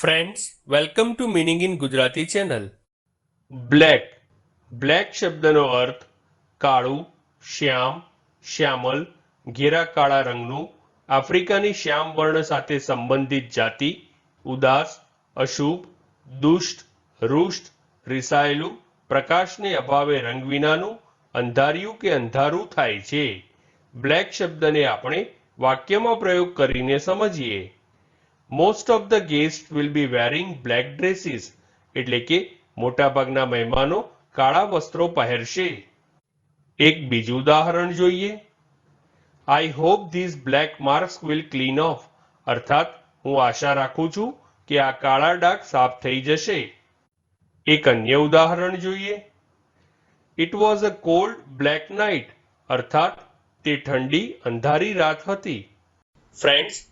Friends welcome to meaning in Gujarati channel black black શબ્દનો અર્થ કાળું, શ્યામ, શ્યામલ, ઘેરા કાળા રંગનું, આફ્રિકાની શ્યામ વર્ણ સાથે સંબંધિત જાતિ, ઉદાસ, અશુભ, દુષ્ટ, રૂષ્ટ, રિસાયેલું, પ્રકાશને અભાવે રંગ વિનાનું, અંધારિયું કે અંધારું થાય છે. બ્લેક શબ્દને આપણે વાક્યમાં પ્રયોગ કરીને સમજીએ. Most of the guest will be wearing black dresses એટલે કે મોટાભાગના મહેમાનો કાળા વસ્ત્રો પહેરશે. એક બીજું ઉદાહરણ જોઈએ. I hope this black marks will clean off અર્થાત, હું આશા રાખું છું કે આ કાળા ડાઘ સાફ થઈ જશે. એક અન્ય ઉદાહરણ જોઈએ. It was a cold black night અર્થાત, તે ઠંડી, અંધારી રાત હતી. ફ્રેન્ડ્સ